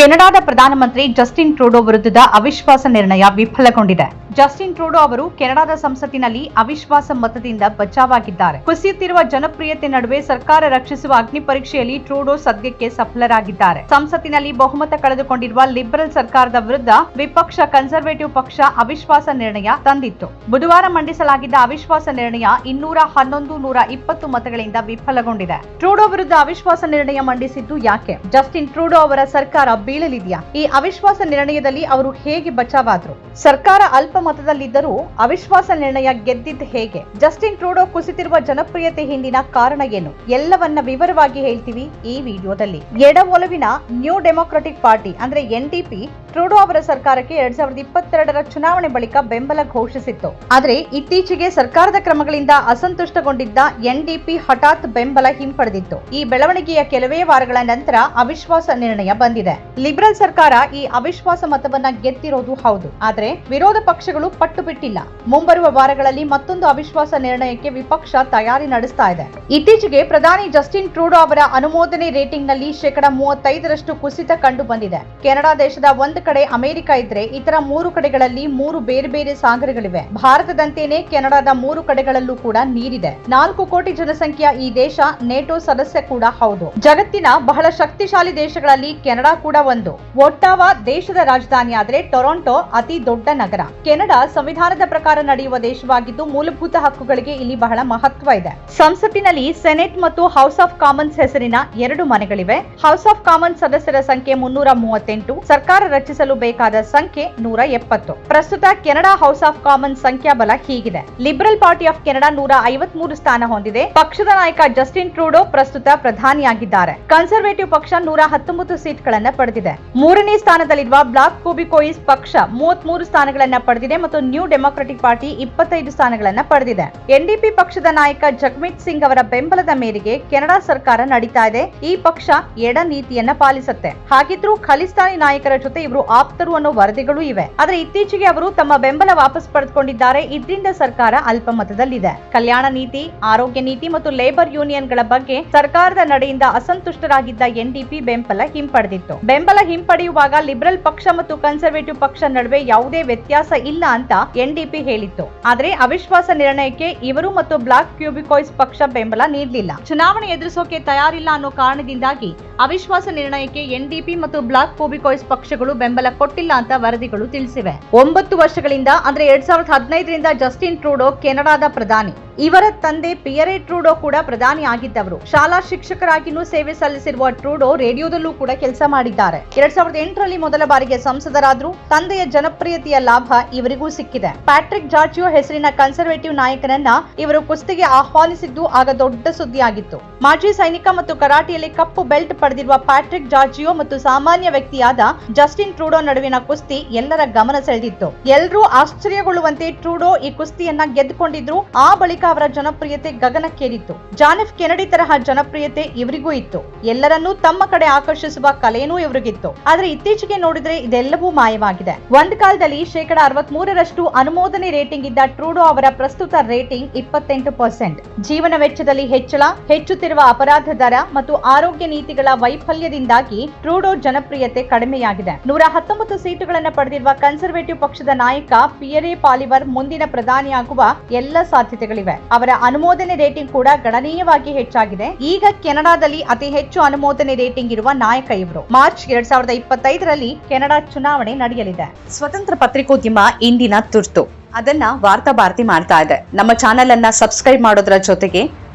ಕೆನಡಾದ ಪ್ರಧಾನಮಂತ್ರಿ Justin Trudeau ವಿರುದ್ಧದ ಅವಿಶ್ವಾಸ ನಿರ್ಣಯ ವಿಫಲಗೊಂಡಿದೆ. ಜಸ್ಟಿನ್ ಟ್ರೂಡೋ ಅವರು ಕೆನಡಾದ ಸಂಸತ್ತಿನಲ್ಲಿ ಅವಿಶ್ವಾಸ ಮತದಿಂದ ಬಚಾವಾಗಿದ್ದಾರೆ. ಕುಸಿಯುತ್ತಿರುವ ಜನಪ್ರಿಯತೆ ನಡುವೆ ಸರ್ಕಾರ ರಕ್ಷಿಸುವ ಅಗ್ನಿ ಪರೀಕ್ಷೆಯಲ್ಲಿ ಟ್ರೂಡೋ ಸದ್ಯಕ್ಕೆ ಸಫಲರಾಗಿದ್ದಾರೆ. ಸಂಸತ್ತಿನಲ್ಲಿ ಬಹುಮತ ಕಳೆದುಕೊಂಡಿರುವ ಲಿಬರಲ್ ಸರ್ಕಾರದ ವಿರುದ್ಧ ವಿಪಕ್ಷ ಕನ್ಸರ್ವೇಟಿವ್ ಪಕ್ಷ ಅವಿಶ್ವಾಸ ನಿರ್ಣಯ ತಂದಿತ್ತು. ಬುಧವಾರ ಮಂಡಿಸಲಾಗಿದ್ದ ಅವಿಶ್ವಾಸ ನಿರ್ಣಯ ಇನ್ನೂರ ಹನ್ನೊಂದು, ನೂರ ಇಪ್ಪತ್ತು ಮತಗಳಿಂದ ವಿಫಲಗೊಂಡಿದೆ. ಟ್ರೂಡೋ ವಿರುದ್ಧ ಅವಿಶ್ವಾಸ ನಿರ್ಣಯ ಮಂಡಿಸಿದ್ದು ಯಾಕೆ? ಜಸ್ಟಿನ್ ಟ್ರೂಡೋ ಅವರ ಸರ್ಕಾರ ಬೀಳಲಿದೆಯಾ? ಈ ಅವಿಶ್ವಾಸ ನಿರ್ಣಯದಲ್ಲಿ ಅವರು ಹೇಗೆ ಬಚಾವಾದ್ರು? ಸರ್ಕಾರ ಅಲ್ಪ ಮತದಲ್ಲಿದ್ದರೂ ಅವಿಶ್ವಾಸ ನಿರ್ಣಯ ಗೆದ್ದಿದ್ದು ಹೇಗೆ? ಜಸ್ಟಿನ್ ಟ್ರೂಡೋ ಕುಸಿತಿರುವ ಜನಪ್ರಿಯತೆ ಹಿಂದಿನ ಕಾರಣ ಏನು? ಎಲ್ಲವನ್ನ ವಿವರವಾಗಿ ಹೇಳ್ತೀವಿ ಈ ವಿಡಿಯೋದಲ್ಲಿ. ಎಡ ಒಲವಿನ ನ್ಯೂ ಡೆಮೊಕ್ರೆಟಿಕ್ ಪಾರ್ಟಿ, ಅಂದ್ರೆ ಎನ್ಡಿಪಿ ಟ್ರೂಡೋ ಅವರ ಸರ್ಕಾರಕ್ಕೆ ಎರಡ್ ಸಾವಿರದ ಇಪ್ಪತ್ತೆರಡರ ಚುನಾವಣೆ ಬಳಿಕ ಬೆಂಬಲ ಘೋಷಿಸಿತ್ತು. ಆದರೆ ಇತ್ತೀಚೆಗೆ ಸರ್ಕಾರದ ಕ್ರಮಗಳಿಂದ ಅಸಂತುಷ್ಟಗೊಂಡಿದ್ದ ಎನ್ಡಿಪಿ ಹಠಾತ್ ಬೆಂಬಲ ಹಿಂಪಡೆದಿತ್ತು. ಈ ಬೆಳವಣಿಗೆಯ ಕೆಲವೇ ವಾರಗಳ ನಂತರ ಅವಿಶ್ವಾಸ ನಿರ್ಣಯ ಬಂದಿದೆ. ಲಿಬರಲ್ ಸರ್ಕಾರ ಈ ಅವಿಶ್ವಾಸ ಮತವನ್ನ ಗೆದ್ದಿರೋದು ಹೌದು. ಆದರೆ ವಿರೋಧ ಪಕ್ಷಗಳು ಪಟ್ಟು ಬಿಟ್ಟಿಲ್ಲ. ಮುಂಬರುವ ವಾರಗಳಲ್ಲಿ ಮತ್ತೊಂದು ಅವಿಶ್ವಾಸ ನಿರ್ಣಯಕ್ಕೆ ವಿಪಕ್ಷ ತಯಾರಿ ನಡೆಸ್ತಾ ಇದೆ. ಇತ್ತೀಚೆಗೆ ಪ್ರಧಾನಿ ಜಸ್ಟಿನ್ ಟ್ರೂಡೋ ಅವರ ಅನುಮೋದನೆ ರೇಟಿಂಗ್ನಲ್ಲಿ ಶೇಕಡ ಮೂವತ್ತೈದರಷ್ಟು ಕುಸಿತ ಕಂಡು ಬಂದಿದೆ ಕೆನಡಾ ದೇಶದ ಒಂದು ಕಡೆ ಅಮೆರಿಕ ಇದ್ರೆ ಇತರ ಮೂರು ಕಡೆಗಳಲ್ಲಿ ಮೂರು ಬೇರೆ ಬೇರೆ ಸಾಗರಗಳಿವೆ. ಭಾರತದಂತೆಯೇ ಕೆನಡಾದ ಮೂರು ಕಡೆಗಳಲ್ಲೂ ಕೂಡ ನೀರಿದೆ. ನಾಲ್ಕು ಕೋಟಿ ಜನಸಂಖ್ಯೆಯ ಈ ದೇಶ ನೇಟೋ ಸದಸ್ಯ ಕೂಡ ಹೌದು. ಜಗತ್ತಿನ ಬಹಳ ಶಕ್ತಿಶಾಲಿ ದೇಶಗಳಲ್ಲಿ ಕೆನಡಾ ಕೂಡ ಒಂದು. ಒಟ್ಟಾವ ದೇಶದ ರಾಜಧಾನಿ ಆದ್ರೆ ಟೊರೊಂಟೊ, ಅತಿ ದೊಡ್ಡ ನಗರ. ಕೆನಡಾ ಸಂವಿಧಾನದ ಪ್ರಕಾರ ನಡೆಯುವ ದೇಶವಾಗಿದ್ದು ಮೂಲಭೂತ ಹಕ್ಕುಗಳಿಗೆ ಇಲ್ಲಿ ಬಹಳ ಮಹತ್ವ ಇದೆ. ಸಂಸತ್ತಿನಲ್ಲಿ ಸೆನೆಟ್ ಮತ್ತು ಹೌಸ್ ಆಫ್ ಕಾಮನ್ಸ್ ಹೆಸರಿನ ಎರಡು ಮನೆಗಳಿವೆ. ಹೌಸ್ ಆಫ್ ಕಾಮನ್ಸ್ ಸದಸ್ಯರ ಸಂಖ್ಯೆ ಮುನ್ನೂರ ಮೂವತ್ತೆಂಟು. ಸರ್ಕಾರ ರಚಿಸಲು ಬೇಕಾದ ಸಂಖ್ಯೆ ನೂರ ಎಪ್ಪತ್ತು. ಪ್ರಸ್ತುತ ಕೆನಡಾ ಹೌಸ್ ಆಫ್ ಕಾಮನ್ ಸಂಖ್ಯಾಬಲ ಹೀಗಿದೆ. ಲಿಬರಲ್ ಪಾರ್ಟಿ ಆಫ್ ಕೆನಡಾ ನೂರ ಐವತ್ಮೂರು ಸ್ಥಾನ ಹೊಂದಿದೆ. ಪಕ್ಷದ ನಾಯಕ ಜಸ್ಟಿನ್ ಟ್ರೂಡೋ ಪ್ರಸ್ತುತ ಪ್ರಧಾನಿಯಾಗಿದ್ದಾರೆ. ಕನ್ಸರ್ವೇಟಿವ್ ಪಕ್ಷ ನೂರ ಹತ್ತೊಂಬತ್ತು ಸೀಟ್ಗಳನ್ನ ಪಡೆದಿದೆ. ಮೂರನೇ ಸ್ಥಾನದಲ್ಲಿರುವ ಬ್ಲಾಕ್ ಕೋಬಿಕೋಯಿಸ್ ಪಕ್ಷ ಮೂವತ್ಮೂರು ಸ್ಥಾನಗಳನ್ನ ಪಡೆದಿದೆ ಮತ್ತು ನ್ಯೂ ಡೆಮೊಕ್ರೆಟಿಕ್ ಪಾರ್ಟಿ ಇಪ್ಪತ್ತೈದು ಸ್ಥಾನಗಳನ್ನ ಪಡೆದಿದೆ. ಎನ್ಡಿಪಿ ಪಕ್ಷದ ನಾಯಕ ಜಗ್ಮೀತ್ ಸಿಂಗ್ ಅವರ ಬೆಂಬಲದ ಮೇರೆಗೆ ಕೆನಡಾ ಸರ್ಕಾರ ನಡೀತಾ ಇದೆ. ಈ ಪಕ್ಷ ಎಡ ನೀತಿಯನ್ನ ಪಾಲಿಸುತ್ತೆ. ಹಾಗಿದ್ರೂ ಖಲಿಸ್ತಾನಿ ನಾಯಕರ ಜೊತೆ ಇವರು ಆಪ್ತರು ಅನ್ನೋ ವರದಿಗಳು ಇವೆ. ಆದ್ರೆ ಇತ್ತೀಚೆಗೆ ಅವರು ತಮ್ಮ ಬೆಂಬಲ ವಾಪಸ್ ಪಡೆದುಕೊಂಡಿದ್ದಾರೆ. ಇದರಿಂದ ಸರ್ಕಾರ ಅಲ್ಪಮತದಲ್ಲಿದೆ. ಕಲ್ಯಾಣ ನೀತಿ, ಆರೋಗ್ಯ ನೀತಿ ಮತ್ತು ಲೇಬರ್ ಯೂನಿಯನ್ಗಳ ಬಗ್ಗೆ ಸರ್ಕಾರದ ನಡೆಯಿಂದ ಅಸಂತುಷ್ಟರಾಗಿದ್ದ ಎನ್ಡಿಪಿ ಬೆಂಬಲ ಹಿಂಪಡೆದಿತ್ತು. ಬೆಂಬಲ ಹಿಂಪಡೆಯುವಾಗ ಲಿಬರಲ್ ಪಕ್ಷ ಮತ್ತು ಕನ್ಸರ್ವೇಟಿವ್ ಪಕ್ಷ ನಡುವೆ ಯಾವುದೇ ವ್ಯತ್ಯಾಸ ಇಲ್ಲ ಅಂತ ಎನ್ಡಿಪಿ ಹೇಳಿತ್ತು. ಆದ್ರೆ ಅವಿಶ್ವಾಸ ನಿರ್ಣಯಕ್ಕೆ ಇವರು ಮತ್ತು ಬ್ಲಾಕ್ ಕ್ಯೂಬಿಕಾಯ್ಸ್ ಪಕ್ಷ ಬೆಂಬಲ ನೀಡಲಿಲ್ಲ. ಚುನಾವಣೆ ಎದುರಿಸೋಕೆ ತಯಾರಿಲ್ಲ ಅನ್ನೋ ಕಾರಣದಿಂದಾಗಿ ಅವಿಶ್ವಾಸ ನಿರ್ಣಯಕ್ಕೆ ಎನ್ಡಿಪಿ ಮತ್ತು ಬ್ಲಾಕ್ ಕ್ಯೂಬಿಕೋಯ್ಸ್ ಪಕ್ಷಗಳು ಬೆಂಬಲ ಕೊಟ್ಟಿಲ್ಲ ಅಂತ ವರದಿಗಳು ತಿಳಿಸಿವೆ. ಒಂಬತ್ತು ವರ್ಷಗಳಿಂದ ಅಂದ್ರೆ ಎರಡ್ ಸಾವಿರದ ಹದಿನೈದರಿಂದ ಜಸ್ಟಿನ್ ಟ್ರೂಡೋ ಕೆನಡಾದ ಪ್ರಧಾನಿ. ಇವರ ತಂದೆ ಪಿಯರೆ ಟ್ರೂಡೋ ಕೂಡ ಪ್ರಧಾನಿ ಆಗಿದ್ದವರು. ಶಾಲಾ ಶಿಕ್ಷಕರಾಗಿನೂ ಸೇವೆ ಸಲ್ಲಿಸಿರುವ ಟ್ರೂಡೋ ರೇಡಿಯೋದಲ್ಲೂ ಕೂಡ ಕೆಲಸ ಮಾಡಿದ್ದಾರೆ. ಎರಡ್ ಸಾವಿರದ ಎಂಟರಲ್ಲಿ ಮೊದಲ ಬಾರಿಗೆ ಸಂಸದರಾದ್ರು ತಂದೆಯ ಜನಪ್ರಿಯತೆಯ ಲಾಭ ಇವರಿಗೂ ಸಿಕ್ಕಿದೆ. ಪ್ಯಾಟ್ರಿಕ್ ಜಾರ್ಜಿಯೋ ಹೆಸರಿನ ಕನ್ಸರ್ವೇಟಿವ್ ನಾಯಕನನ್ನ ಇವರು ಕುಸ್ತಿಗೆ ಆಹ್ವಾನಿಸಿದ್ದು ಆಗ ದೊಡ್ಡ ಸುದ್ದಿಯಾಗಿತ್ತು. ಮಾಜಿ ಸೈನಿಕ ಮತ್ತು ಕರಾಟೆಯಲ್ಲಿ ಕಪ್ಪು ಬೆಲ್ಟ್ ಪಡೆದಿರುವ ಪ್ಯಾಟ್ರಿಕ್ ಜಾರ್ಜಿಯೋ ಮತ್ತು ಸಾಮಾನ್ಯ ವ್ಯಕ್ತಿಯಾದ ಜಸ್ಟಿನ್ ಟ್ರೂಡೋ ನಡುವಿನ ಕುಸ್ತಿ ಎಲ್ಲರ ಗಮನ ಸೆಳೆದಿತ್ತು. ಎಲ್ಲರೂ ಆಶ್ಚರ್ಯಗೊಳ್ಳುವಂತೆ ಟ್ರೂಡೋ ಈ ಕುಸ್ತಿಯನ್ನ ಗೆದ್ದುಕೊಂಡಿದ್ರು. ಆ ಬಳಿಕ ಅವರ ಜನಪ್ರಿಯತೆ ಗಗನಕ್ಕೇರಿತ್ತು. ಜಾನ್ ಎಫ್ ಕೆನಡಿ ತರಹ ಜನಪ್ರಿಯತೆ ಇವರಿಗೂ ಇತ್ತು. ಎಲ್ಲರನ್ನೂ ತಮ್ಮ ಕಡೆ ಆಕರ್ಷಿಸುವ ಕಲೆಯೂ ಇವರಿಗಿತ್ತು. ಆದ್ರೆ ಇತ್ತೀಚೆಗೆ ನೋಡಿದ್ರೆ ಇದೆಲ್ಲವೂ ಮಾಯವಾಗಿದೆ. ಒಂದ್ ಕಾಲದಲ್ಲಿ ಶೇಕಡ ಅರವತ್ ಮೂರರಷ್ಟು ಅನುಮೋದನೆ ರೇಟಿಂಗ್ ಇದ್ದ ಟ್ರೂಡೋ ಅವರ ಪ್ರಸ್ತುತ ರೇಟಿಂಗ್ ಇಪ್ಪತ್ತೆಂಟು ಪರ್ಸೆಂಟ್. ಜೀವನ ವೆಚ್ಚದಲ್ಲಿ ಹೆಚ್ಚಳ, ಹೆಚ್ಚುತ್ತಿರುವ ಅಪರಾಧ ದರ ಮತ್ತು ಆರೋಗ್ಯ ನೀತಿಗಳ ವೈಫಲ್ಯದಿಂದಾಗಿ ಟ್ರೂಡೋ ಜನಪ್ರಿಯತೆ ಕಡಿಮೆಯಾಗಿದೆ. ನೂರ ಹತ್ತೊಂಬತ್ತು ಸೀಟುಗಳನ್ನು ಪಡೆದಿರುವ ಕನ್ಸರ್ವೇಟಿವ್ ಪಕ್ಷದ ನಾಯಕ ಪಿಯರೆ ಪಾಲಿವರ್ ಮುಂದಿನ ಪ್ರಧಾನಿಯಾಗುವ ಎಲ್ಲ ಸಾಧ್ಯತೆಗಳಿವೆ. ಅವರ ಅನುಮೋದನೆ ರೇಟಿಂಗ್ ಕೂಡ ಗಣನೀಯವಾಗಿ ಹೆಚ್ಚಾಗಿದೆ. ಈಗ ಕೆನಡಾದಲ್ಲಿ ಅತಿ ಹೆಚ್ಚು ಅನುಮೋದನೆ ರೇಟಿಂಗ್ ಇರುವ ನಾಯಕ ಇವರು. ಮಾರ್ಚ್ ಎರಡ್ ಸಾವಿರದ ಇಪ್ಪತ್ತೈದರಲ್ಲಿ ಕೆನಡಾ ಚುನಾವಣೆ ನಡೆಯಲಿದೆ. ಸ್ವತಂತ್ರ ಪತ್ರಿಕೋದ್ಯಮ ಇಂದಿನ ತುರ್ತು. ಅದನ್ನ ವಾರ್ತಾ ಭಾರತಿ ಮಾಡ್ತಾ ಇದೆ. ನಮ್ಮ ಚಾನೆಲ್ ಅನ್ನ ಸಬ್ಸ್ಕ್ರೈಬ್ ಮಾಡೋದ್ರ ಜೊತೆಗೆ